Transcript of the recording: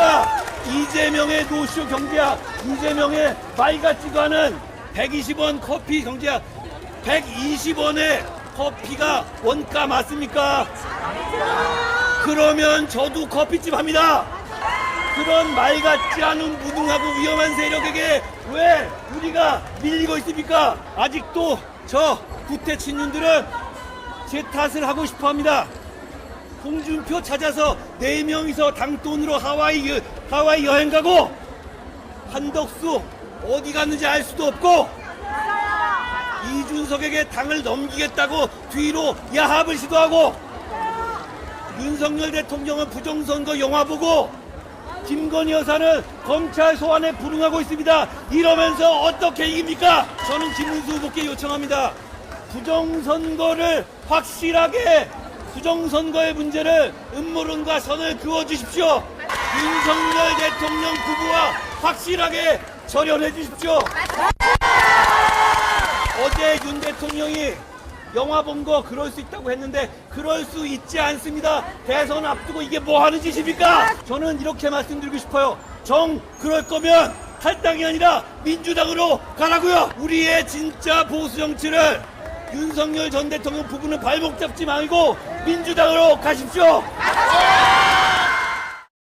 아십니까? 이재명의 노쇼 경제학, 이재명의 말 같지도 않은 120원 커피 경제학, 120원의 커피가 원가 맞습니까? 그러면 저도 커피집 합니다. 그런 말 같지 않은 무능하고 위험한 세력에게 왜 우리가 밀리고 있습니까? 아직도 저 구태 친윤들은 제 탓을 하고 싶어 합니다. 홍준표 찾아서 네 명이서 당돈으로 하와이 여- 하와이 여행 가고 한덕수 어디 갔는지 알 수도 없고 이준석에게 당을 넘기겠다고 뒤로 야합을 시도하고 윤석열 대통령은 부정선거 영화 보고 김건희 여사는 검찰 소환에 불응하고 있습니다. 이러면서 어떻게 이깁니까? 저는 김문수 후보께 요청합니다. 부정선거를 확실하게 부정선거의 문제를 음모론과 선을 그어주십시오. 윤석열 대통령 부부와 확실하게 절연해 주십시오. 어제 윤 대통령이 영화 본 거 그럴 수 있다고 했는데 그럴 수 있지 않습니다. 대선 앞두고 이게 뭐 하는 짓입니까? 저는 이렇게 말씀드리고 싶어요. 정 그럴 거면 탈당이 아니라 민주당으로 가라고요. 우리의 진짜 보수 정치를 윤석열 전 대통령 부부는 발목 잡지 말고 민주당으로 가십시오.